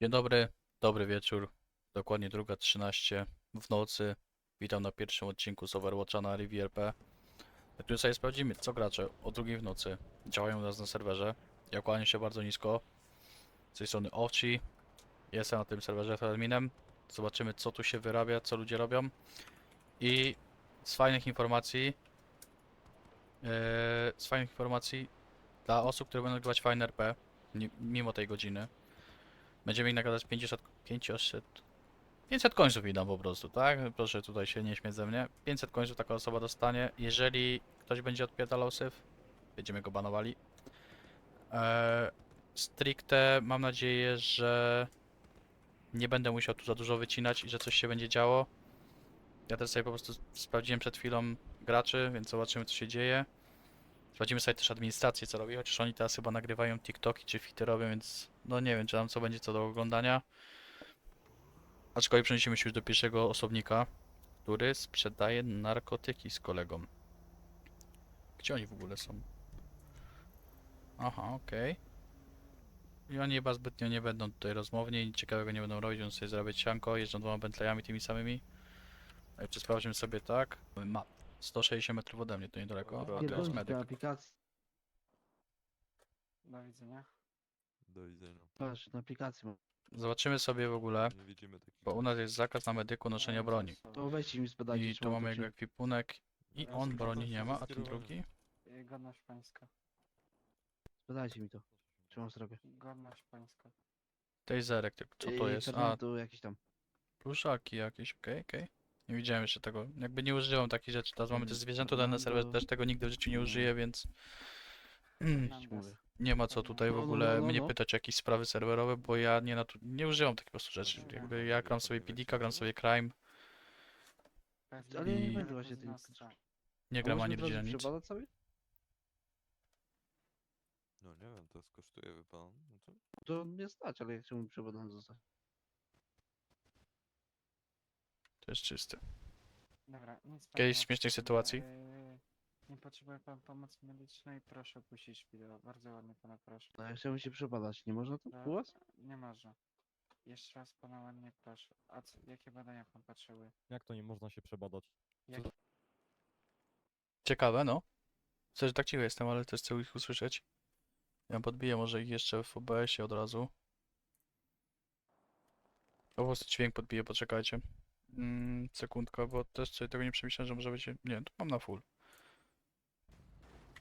Dzień dobry, dobry wieczór. Dokładnie druga 13 w nocy. Witam na pierwszym odcinku z Overwatcha na RiviRP. Którym sobie sprawdzimy, co gracze o drugiej w nocy działają u nas na serwerze. Ja kłaniam się bardzo nisko. Z tej strony Owci. Jestem na tym serwerze adminem. Zobaczymy, co tu się wyrabia, co ludzie robią. I z fajnych informacji, yy, z fajnych informacji dla osób, które będą nagrywać fajne RP, mimo tej godziny. Będziemy ich nagadać 500, 500, 500 końców mi dam po prostu, tak? Proszę tutaj się nie śmiać ze mnie. 500 końców taka osoba dostanie. Jeżeli ktoś będzie odpierdalał syf, będziemy go banowali. Eee, stricte mam nadzieję, że nie będę musiał tu za dużo wycinać i że coś się będzie działo. Ja też sobie po prostu sprawdziłem przed chwilą graczy, więc zobaczymy co się dzieje. Sprawdzimy sobie też administrację co robi, chociaż oni teraz chyba nagrywają TikToki czy fity robią, więc no nie wiem czy tam co będzie co do oglądania. Aczkolwiek przeniesiemy się już do pierwszego osobnika, który sprzedaje narkotyki z kolegą. Gdzie oni w ogóle są? Aha, okej. I oni chyba zbytnio nie będą tutaj rozmowni, nic ciekawego nie będą robić, będą sobie zarabiać sianko, jeżdżą dwoma Bentleyami tymi samymi. Jeszcze sprawdzimy sobie tak. Ma 160 metrów ode mnie, to niedaleko, a to jest medyk. te aplikacje. Do widzenia. Do widzenia. Patrz, na aplikacji mam. Zobaczymy sobie w ogóle, Nie widzimy takich. bo u nas jest zakaz na medyku noszenia broni. To weźcie mi zbadajcie, I czy tu mam mamy to, jego ekwipunek i Ja on broni nie ma, a ten drugi? Y, Godność pańska. Zbadajcie mi to, czy mam zrobię. Godność pańska. Taserek, tylko co to jest? A, Fernando jakiś tam. pluszaki jakieś, okej, okej. Nie widziałem jeszcze tego, jakby nie użyłem takich rzeczy, teraz mamy też Mm, zwierzęta dane serwer, Fernando- też tego nigdy w życiu nie Mm. użyję, więc nie ma co tutaj w No, no, ogóle no, no, mnie no. pytać o jakieś sprawy serwerowe, bo ja nie, natu- nie używam takich po prostu rzeczy, jakby ja gram sobie PDK, gram sobie Crime, Ale ja nie I- będę właśnie nie A gram ani nic. przebadać sobie? No nie wiem, to skosztuje wie pan. No to To mnie stać, ale ja chciałbym przebadany zostać. To jest czysty. Dobra, nic pan Kiedyś nie śmiesznych potrzebuje. sytuacji? Nie potrzebuje pan pomocy medycznej, proszę opuścić szpital. Bardzo ładnie pana proszę. No ja chciałbym się przebadać, nie można to No, u was? Nie może. Jeszcze raz pana ładnie proszę. A co, jakie badania pan potrzebuje? Jak to nie można się przebadać? Jak, Ciekawe, no. Chcę, że tak cicho jestem, ale też chcę ich usłyszeć. Ja podbiję może ich jeszcze w OBS-ie od razu. Po prostu dźwięk podbiję, poczekajcie. Mm, sekundka, bo też sobie tego nie przemyślałem, że może być... Nie, tu mam na full.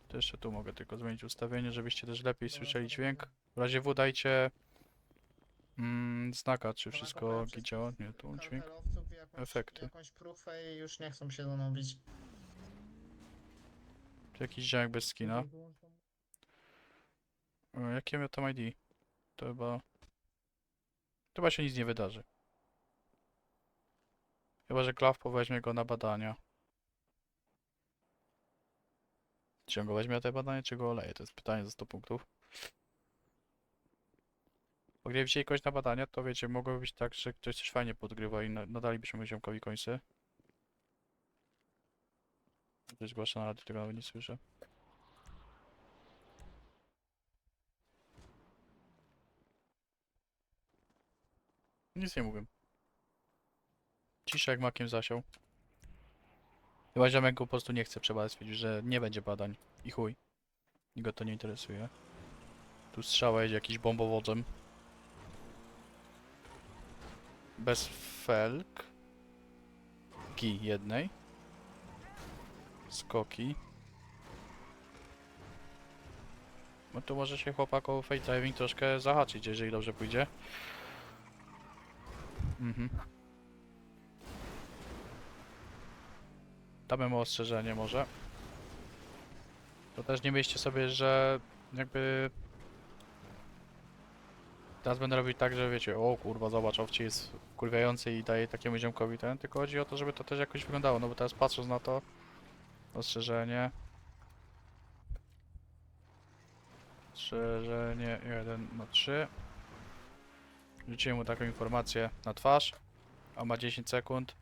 To jeszcze tu mogę tylko zmienić ustawienie, żebyście też lepiej słyszeli dźwięk. W razie W dajcie mm, znaka, czy wszystko działa. Nie, tu dźwięk. Jakąś, efekty. jakąś prófę i już nie chcą się ze mną bić. Tu jakiś dźwięk bez skina. E, Jakie miał tam ID? To chyba... To chyba się nic nie wydarzy. Chyba, że Klaw weźmie go na badania. Czy on go weźmie na te badania, czy go oleje? To jest pytanie za 100 punktów. Bo gdyby wzięli kogoś na badania, to wiecie, mogłoby być tak, że ktoś coś fajnie podgrywa i na- nadalibyśmy mu ziomkowi końcy. Ktoś zgłasza na radio, tego nawet nie słyszę. Nic nie mówię. Cisza jak makiem zasiał. Chyba ziomek go po prostu nie chce przebadać, że nie będzie badań. I chuj. Nigo to nie interesuje. Tu strzała jedzie jakiś bombowodzem. Bez felk. Ki jednej. Skoki. No tu może się chłopak o fake driving troszkę zahaczyć, jeżeli dobrze pójdzie. Mhm. Damy mu ostrzeżenie może. To też nie myślcie sobie, że jakby... Teraz będę robić tak, że wiecie, o kurwa, zobacz, owcie jest kurwiający i daje takiemu ziomkowi ten, tylko chodzi o to, żeby to też jakoś wyglądało, no bo teraz patrząc na to, ostrzeżenie. Ostrzeżenie 1 na 3. Rzuciłem mu taką informację na twarz, a ma 10 sekund.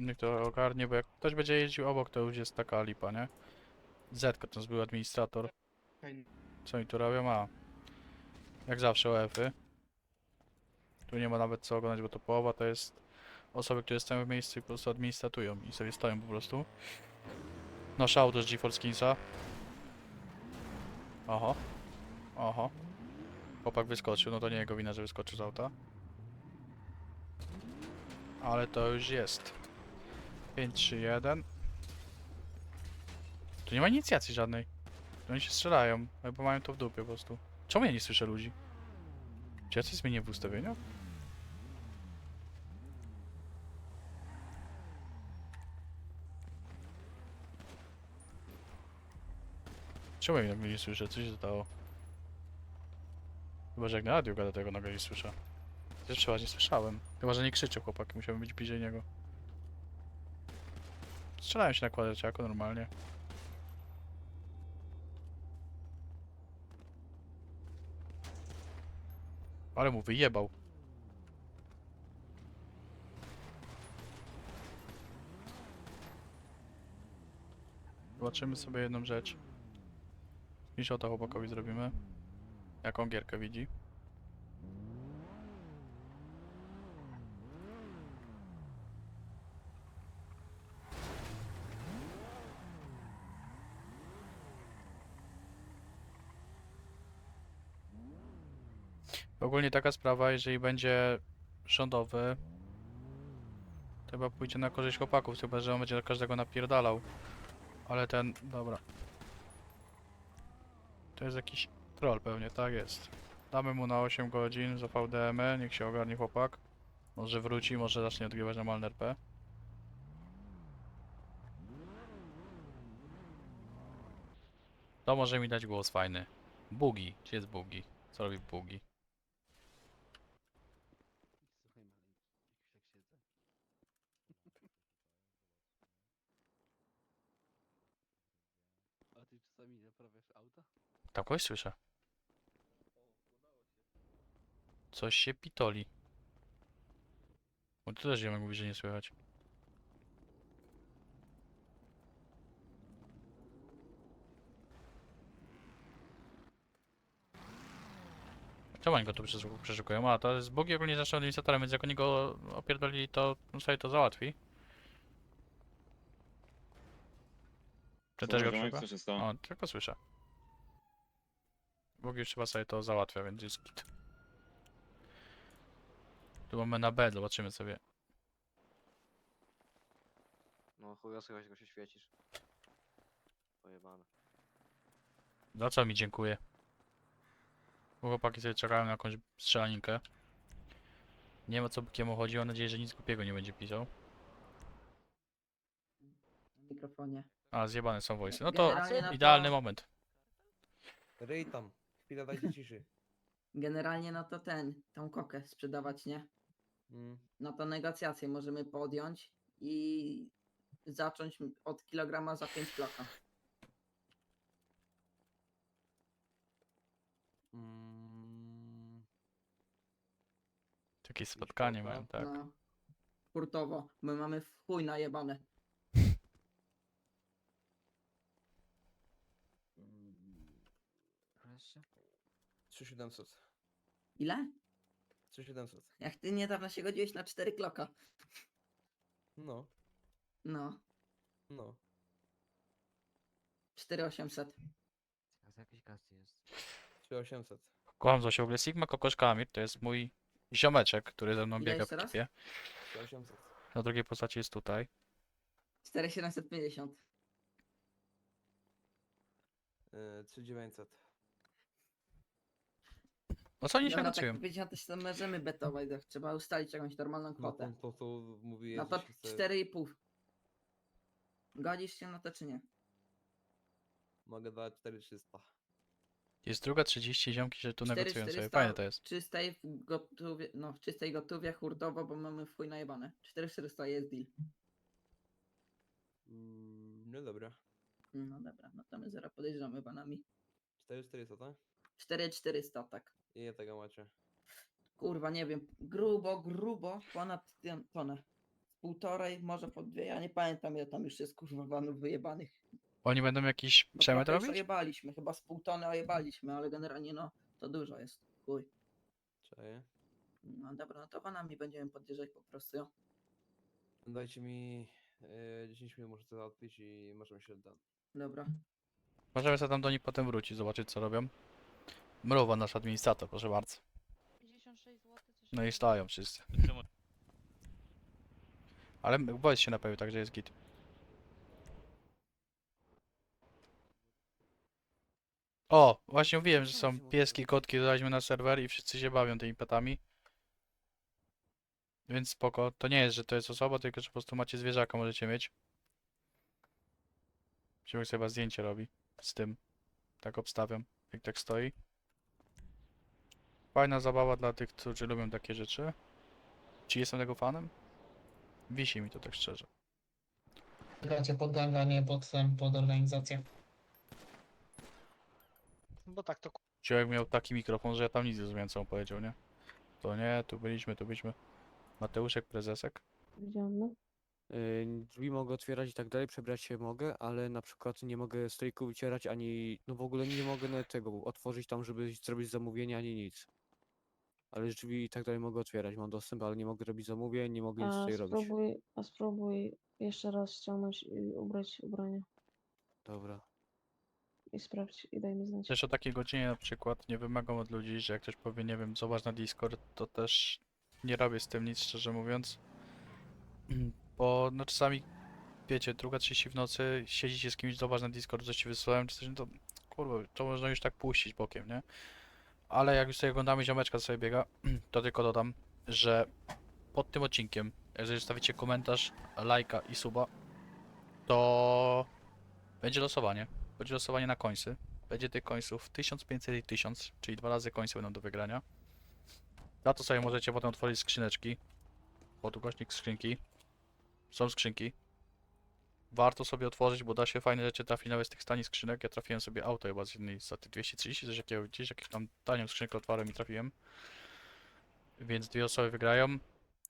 Niech to ogarnie, bo jak ktoś będzie jeździł obok, to już jest taka lipa, nie? Zetka, ten był administrator. Co mi tu robią? A. Jak zawsze OF-y. Tu nie ma nawet co oglądać, bo to połowa to jest osoby, które stoją w miejscu i po prostu administratują i sobie stoją po prostu. Noszę auto z GeForce Skinsa. Oho. Oho. Chłopak wyskoczył, no to nie jego wina, że wyskoczył z auta. Ale to już jest. 5, 3, 1. Tu nie ma inicjacji żadnej. Oni się strzelają, albo mają to w dupie po prostu. Czemu ja nie słyszę ludzi? Czy ja coś zmienię w ustawieniach? Czemu ja nagle nie słyszę? Co się stało? Chyba, że jak na radio gada, tego nagle nie słyszę. Też przeważnie słyszałem. Chyba, że nie krzyczy chłopak, musiałbym być bliżej niego. Strzelają się na kwadraciaku normalnie. Ale mu wyjebał. Zobaczymy sobie jedną rzecz. To chłopakowi zrobimy. Jaką gierkę widzi. Ogólnie taka sprawa, jeżeli będzie rządowy, to chyba pójdzie na korzyść chłopaków, chyba że on będzie każdego napierdalał. Ale ten, dobra. To jest jakiś troll pewnie, tak jest. Damy mu na 8 godzin za VDM, -y, niech się ogarnie chłopak. Może wróci, może zacznie odgrywać normalne RP. To może mi dać głos fajny. Bugi, gdzie jest Bugi? Co robi Bugi? Czasami naprawiasz auta? Tam kogoś słyszę. Coś się pitoli. Bo tu też ziomek mówi, że nie słychać. Czemu oni go tu przeszu- przeszukują? A, to jest Bogi ogólnie zawsze administratorem, więc jak oni go opierdolili, to on sobie to załatwi. Czy też go przeszuka? Co się stało? O, tylko słyszę. Bogi już chyba sobie to załatwia, więc jest git. Tu mamy na B, zobaczymy sobie. No chuj, chyba go się świecisz. Pojebane. Za co mi dziękuję? Bo Chłopaki sobie czekają na jakąś strzelaninkę. Nie wiem o co Bukiemu chodzi, mam nadzieję, że nic głupiego nie będzie pisał. w mikrofonie. A, zjebane są voice. No to Generalnie to- idealny moment. Ryj tam. Chwilę dajcie ciszy. Generalnie no to ten, tą kokę sprzedawać, nie? Mm. No to negocjacje możemy podjąć i zacząć od kilograma za 5 bloka. Mm. Jakieś spotkanie mają, tak. No. Hurtowo. My mamy w chuj najebane. 3700. Ile? 3700. Jak ty niedawno się godziłeś na 4 kloka. No, No. no. 4800. A z jakiej kasy jest? 3800. Kocham Zosię w ogóle. Sigma Kokoszka Amir to jest mój ziomeczek, który ze mną Ile biega w jeszcze raz? ekipie. 3800. Na drugiej postaci jest tutaj. 4750. Yy, 3900. No co oni się Dobra, tak 50 to się tam możemy betować, tak trzeba ustalić jakąś normalną No kwotę. to, to, to mówi No to że chce- 4,5. Godzisz się na to czy nie? Mogę dać 4300. Jest druga 30 ziomki, że tu negocjują sobie. 400 Fajne to jest. Czystej w gotówie, no w czystej gotówie hurtowo, bo mamy w chuj najebane. 4400 jest deal. Mm, no dobra. No dobra, no to my zaraz podejrzewamy panami. 4400, tak? 4400 tak. Ile tego macie? Kurwa, nie wiem, grubo, grubo, ponad tę- tonę. Z Półtorej, może po dwie, ja nie pamiętam ile tam już jest kurwa vanów wyjebanych. Oni będą jakiś Bo przemyt trochę już robić? ojebaliśmy, chyba z pół tony ojebaliśmy, ale generalnie no, to dużo jest. Chuj. Cześć. No dobra, no to banami będziemy podjeżdżać po prostu. jo. Dajcie mi e, 10 minut, muszę to załatwić i możemy się oddać. Dobra. Możemy sobie tam do nich potem wrócić, zobaczyć co robią. Mrowa, nasz administrator, proszę bardzo. 56 zł, No i stają wszyscy. Ale voice się napełnił, także jest git. O, właśnie mówiłem, że są pieski, kotki, dodaliśmy na serwer i wszyscy się bawią tymi petami. Więc spoko, to nie jest, że to jest osoba, tylko że po prostu macie zwierzaka, możecie mieć. Ziomek sobie chyba zdjęcie robi z tym. Tak obstawiam, jak tak stoi. Fajna zabawa dla tych, którzy lubią takie rzeczy. Czy jestem tego fanem? Wisi mi to tak szczerze. Gracie pod pod, pod organizację. Bo tak to Ziomek miał taki mikrofon, że ja tam nic nie zrozumiałem, co on powiedział, nie? To nie, tu byliśmy, tu byliśmy. Mateuszek, prezesek. Widziałam, no. Y, Drzwi mogę otwierać i tak dalej, przebrać się mogę, ale na przykład nie mogę stoliku wycierać, ani no w ogóle nie mogę nawet tego otworzyć tam, żeby zrobić zamówienie, ani nic. Ale drzwi i tak dalej mogę otwierać, mam dostęp, ale nie mogę robić zamówień, nie mogę nic A tutaj robić. spróbuj, a spróbuj jeszcze raz ściągnąć i ubrać ubranie. Dobra. I sprawdź i daj mi znać. Też o takiej godzinie na przykład nie wymagam od ludzi, że jak ktoś powie, nie wiem, zobacz na Discord, to też nie robię z tym nic, szczerze mówiąc. Bo no czasami, wiecie, druga, trzydzieści w nocy, siedzicie z kimś, zobacz na Discord, coś ci wysłałem, czy coś, no to kurwa, to można już tak puścić bokiem, nie? Ale jak już sobie oglądamy ziomeczka, co sobie biega, to tylko dodam, że pod tym odcinkiem, jeżeli zostawicie komentarz, lajka i suba, to będzie losowanie. Będzie losowanie na końsy. Będzie tych końców 1500 i 1000, czyli dwa razy końce będą do wygrania. Za to sobie możecie potem otworzyć skrzyneczki. Podgłośnik skrzynki. Są skrzynki. Warto sobie otworzyć, bo da się fajne rzeczy trafić nawet z tych tanich skrzynek. Ja trafiłem sobie auto chyba z jednej za tych 230, coś jakiego gdzieś, jakieś tam tanią skrzynkę otwarłem i trafiłem. Więc dwie osoby wygrają.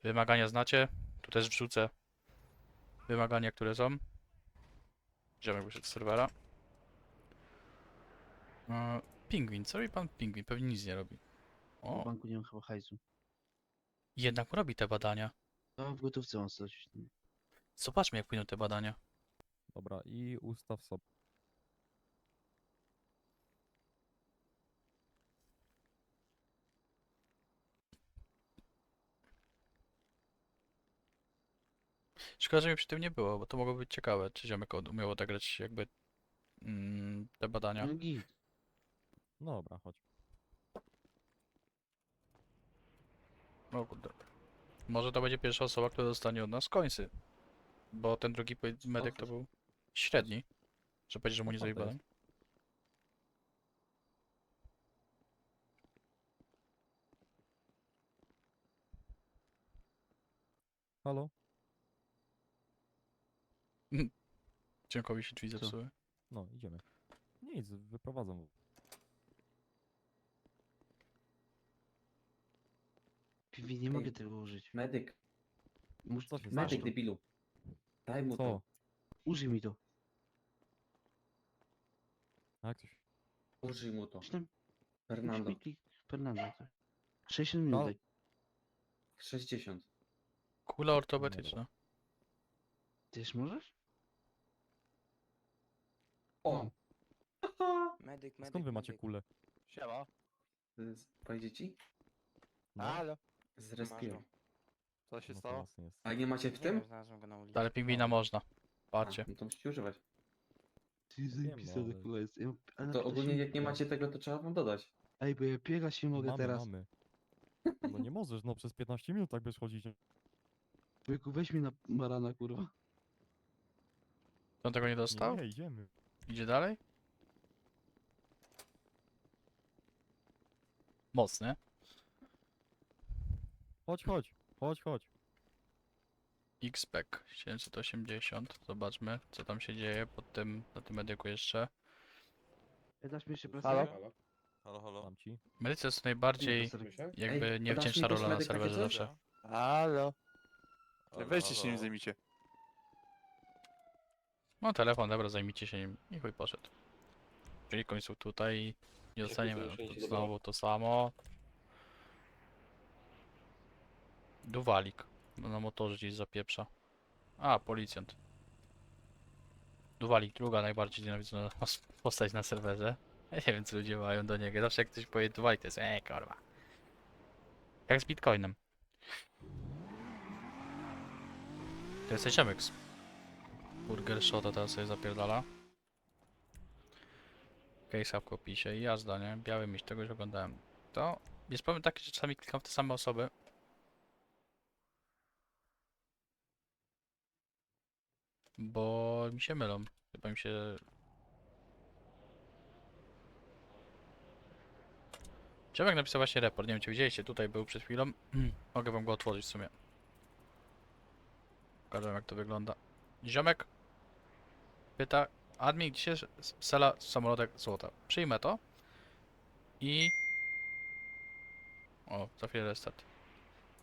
Wymagania znacie. Tu też wrzucę wymagania, które są. Ziomek wyszedł z serwera. E, Pingwin, co robi pan pingwin? Pewnie nic nie robi. W O, banku nie mam chyba hajsu. jednak robi te badania. No w gotówce mam coś. Zobaczmy jak płyną te badania. Dobra, i ustaw sobie. Szkoda, że mnie przy tym nie było, bo to mogło być ciekawe, czy ziomek od- umiał odegrać jakby mm, te badania. No git. No dobra, chodź. O kurde. Może to będzie pierwsza osoba, która dostanie od nas końcy. Bo ten drugi powie- medyk to był średni. Że powiedzieć, że mu nie to badań. Halo? Cienkowi się drzwi Co? zepsuły. No, idziemy. Nic, wyprowadzam. Piwi, nie mogę tego użyć. Medyk, Mus... Co się Masz medyk to. debilu. Daj mu Co? Użyj mi to. Jak coś? Użyj mu to. Tam- Fernando. Klik- Fernando, tak. 60 minut No. daj. 60. Kula ortopedyczna. Ty już możesz? O! Medyk, medyk. Skąd wy macie kulę? Siema. Powiedzieć ci? No, Halo. Zrespiłem. Co się no to stało? jest. A nie macie w tym? Znalazłem go na ulicy. Ale pingwina można. Patrzcie. no to musicie używać. Ty jest. Ja ale To ogólnie się jak nie macie tego, to trzeba wam dodać. Ej, bo ja biegać nie mogę mamy, teraz. mamy. No nie możesz, no przez 15 minut tak będziesz chodzić. Wujku, weź mi na barana, kurwa. On tego nie dostał? Nie, idziemy. Idzie dalej? Mocne. Chodź, chodź, chodź, chodź. XPEC 780. Zobaczmy, co tam się dzieje pod tym, na tym medyku jeszcze. Dasz mi jeszcze Halo? plasterek? Halo, halo. Dam ci. Medycy jest najbardziej jakby Ej, niewdzięczna mi rola na takie serwerze coś? zawsze. Halo. Halo, Weźcie się nim halo. zajmijcie. No telefon, dobra, zajmijcie się nim i chuj poszedł. Czyli końcu tutaj i nie dostaniemy no, znowu to samo. Duwalik. No, na motorze gdzieś zapieprza. A, policjant. Duwalik, druga najbardziej nienawidzona os- postać na serwerze. Ja nie wiem co ludzie mają do niego. Zawsze jak ktoś powie Duwalik to jest eee kurwa. Jak z Bitcoinem. To jest Ciemyx. Burger Shota teraz sobie zapierdala. Case'a w opisie i jazda, nie? Biały miś, tego już oglądałem. To jest problem taki, że czasami klikam w te same osoby. Bo mi się mylą. Chyba mi się... Człowiek napisał właśnie report, nie wiem czy widzieliście, tutaj był przed chwilą. Mogę wam go otworzyć w sumie. Pokażę jak to wygląda. Ziomek pyta, admin, gdzie się s- sala samolotek złota? Przyjmę to i... O, za chwilę restart.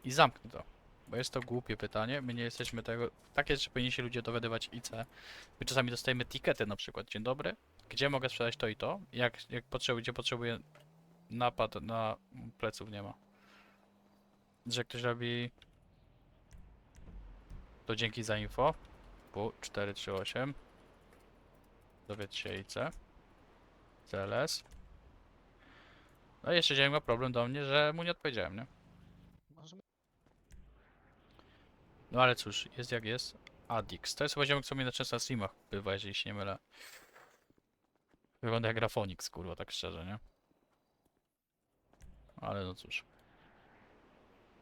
I zamknę to. Bo jest to głupie pytanie, my nie jesteśmy tego... Tak jest, że powinni się ludzie dowiadywać IC. My czasami dostajemy tikety na przykład. Dzień dobry, gdzie mogę sprzedać to i to? Jak, jak potrzebuję, gdzie potrzebuję napad na pleców nie ma. Że ktoś robi... To dzięki za info. Bu 438. Dowiedz się IC. CLS. No i jeszcze dzień ma problem do mnie, że mu nie odpowiedziałem, nie? No ale cóż, jest jak jest. Adix. To jest chyba ziomek, co mnie na często na streamach bywa, jeżeli się nie mylę. Wygląda jak Grafonix, kurwa, tak szczerze, nie? Ale no cóż.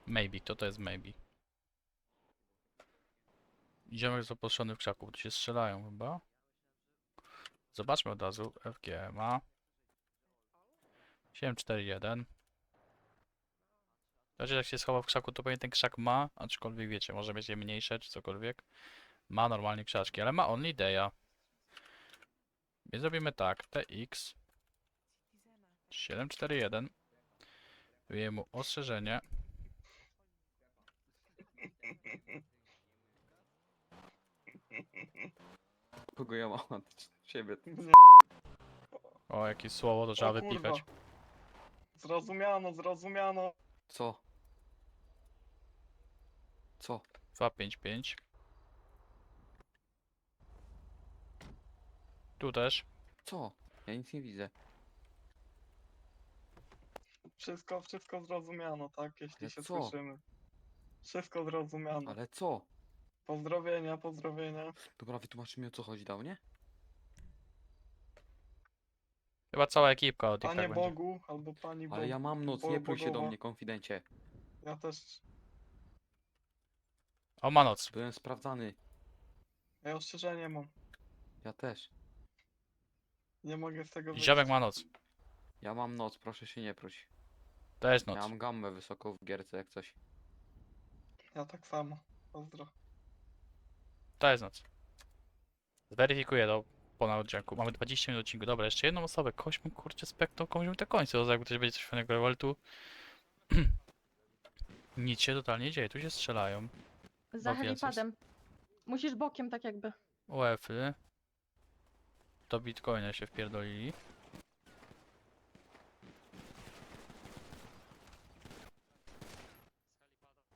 Maybe, kto to jest maybe? Ziomek zaproszony w krzaku, tu się strzelają chyba. Zobaczmy od razu. FGMA. 741. Znaczy jak się schował w krzaku, to pewnie ten krzak ma, aczkolwiek wiecie, może mieć je mniejsze czy cokolwiek. Ma normalnie krzaczki, ale ma only daya. Więc zrobimy tak, TX 741 Daję mu ostrzeżenie. Kogo ja mam? Siebie. O, jakieś słowo to trzeba wypikać. Zrozumiano, zrozumiano. Co? Co? 255. Tu też. Co? Ja nic nie widzę. Wszystko, wszystko zrozumiano, tak? Jeśli Ale się co? słyszymy. Wszystko zrozumiano. Ale co? Pozdrowienia, pozdrowienia. Dobra, wytłumacz mi o co chodzi, dał, nie? Chyba cała ekipka od nich Panie tak będzie. Bogu, albo pani Bogu. Ale ja mam noc, Bo- nie prój się do mnie, konfidencie. Ja też. O, ma noc. Byłem sprawdzany. Ja ostrzeżenie mam. Ja też. Nie mogę z tego wyjść. Ziomek ma noc. Ja mam noc, proszę się nie próć. To jest Ja noc. mam gammę wysoką w gierce, jak coś. Ja tak samo. Pozdro. To jest noc. Zweryfikuję to po na odcinku. Mamy 20 minut odcinku. Dobra, jeszcze jedną osobę. Kogoś bym kurczę spektał, komuś bym te końce, bo jakby ktoś będzie coś fajnego, ale tu... Nic się totalnie dzieje, tu się strzelają. Za helipadem. Musisz bokiem tak jakby. UEFy. Do bitcoina się wpierdolili.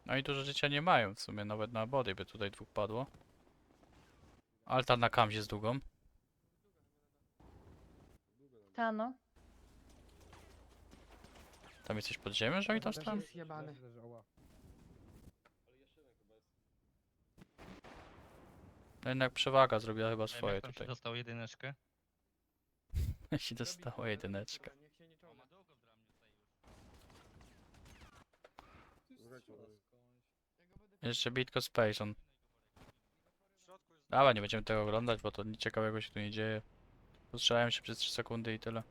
No i dużo życia nie mają w sumie, nawet na body by tutaj dwóch padło. Altar na kamzie z długą. Ta no. Tam jesteś pod ziemią, że oni tam stoją? No jednak przewaga zrobiła chyba swoje tutaj. dostał jedyneczkę. Jeśli dostała jedyneczkę. Jeszcze Bitco Space on. Dobra, nie będziemy tego oglądać, bo to nic ciekawego się tu nie dzieje. Postrzelają się przez 3 sekundy i tyle.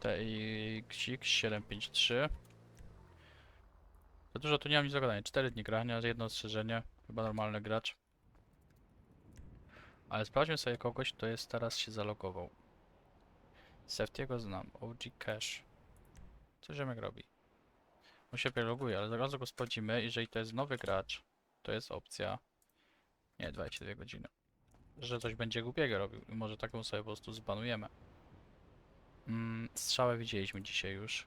TX 753 Za dużo tu nie mam nic do gadania. 4 dni grania, jedno ostrzeżenie. Chyba normalny gracz. Ale sprawdźmy sobie kogoś, kto jest teraz się zalogował. Seftiego znam. OG Cash. Co ziomek robi? On się preloguje, ale zaraz go sprawdzimy. Jeżeli to jest nowy gracz, to jest opcja. Nie, 22 godziny. Że coś będzie głupiego robił i może taką sobie po prostu zbanujemy. Mm, strzałę widzieliśmy dzisiaj już.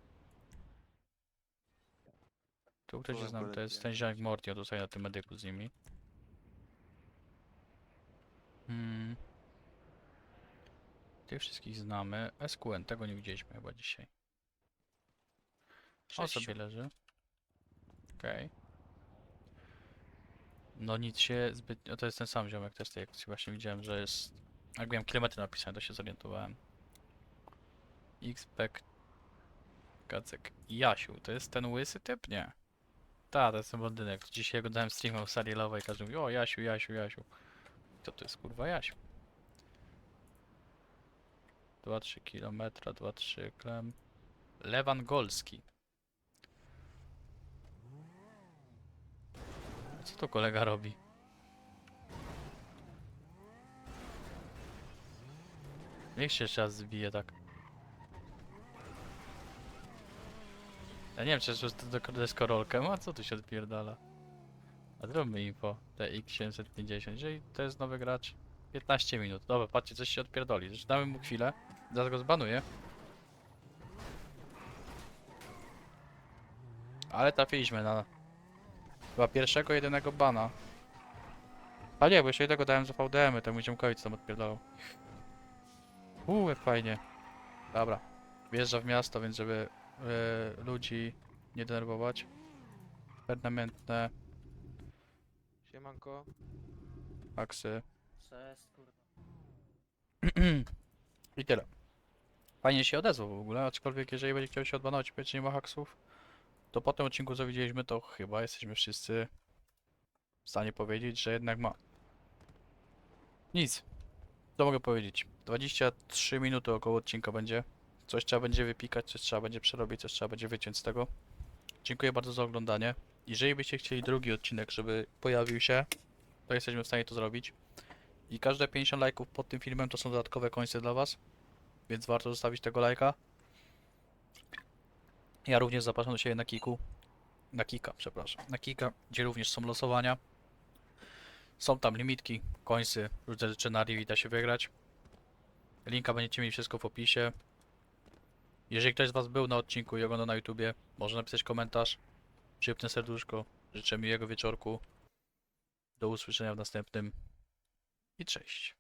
Tu ktoś Byłem znam, to jest ten ziomek Morty, on tutaj na tym medyku z nimi. Hmm. Tych wszystkich znamy. SQN, tego nie widzieliśmy chyba dzisiaj. Sześciu. sobie leży. Okej. No nic się zbyt... No to jest ten sam ziomek też tej akcji właśnie widziałem, że jest... Jak miałem kilometry napisane, to się zorientowałem. Xpek... Kacek. Jasiu, to jest ten łysy typ? Nie. Ta, to jest ten blondynek. Dzisiaj oglądałem streama w sali Lowej i każdy mówi, o Jasiu, Jasiu, Jasiu. To to jest kurwa Jasiu. 2-3 km, 2-3 klem. Lewan Golski. Co to kolega robi? Niech się jeszcze raz zbije tak. Ja nie wiem, czy to deskorolkę ma? Co tu się odpierdala? A zróbmy info. TX750. Jeżeli to jest nowy gracz, 15 minut. Dobra, patrzcie, coś się odpierdoli. Damy mu chwilę. Zaraz go zbanuję. Ale trafiliśmy na chyba pierwszego, jedynego bana. A nie, bo jeszcze jednego dałem za VDM-y, temu ziomkowi co tam odpierdalał. Uuu, jak fajnie. Dobra. Wjeżdża w miasto, więc żeby e, ludzi nie denerwować. Permanentne Siemanko. aksy. Cześć, kurwa. I tyle. Fajnie się odezwał w ogóle, aczkolwiek jeżeli będzie chciał się odbanować że nie ma haksów, to po tym odcinku co widzieliśmy, to chyba jesteśmy wszyscy w stanie powiedzieć, że jednak ma. Nic. Co mogę powiedzieć? 23 minuty około odcinka będzie. Coś trzeba będzie wypikać, coś trzeba będzie przerobić, coś trzeba będzie wyciąć z tego. Dziękuję bardzo za oglądanie. Jeżeli byście chcieli drugi odcinek, żeby pojawił się, to jesteśmy w stanie to zrobić. I każde 50 lajków pod tym filmem to są dodatkowe końce dla Was, więc warto zostawić tego lajka. Ja również zapraszam do siebie na Kiku. Na Kika, przepraszam. Na Kika, gdzie również są losowania. Są tam limitki, końcy, różne rzeczy na Rivi da się wygrać. Linka będziecie mieli wszystko w opisie. Jeżeli ktoś z Was był na odcinku i ogląda na YouTubie, może napisać komentarz, przypnę serduszko. Życzę miłego wieczorku. Do usłyszenia w następnym i cześć.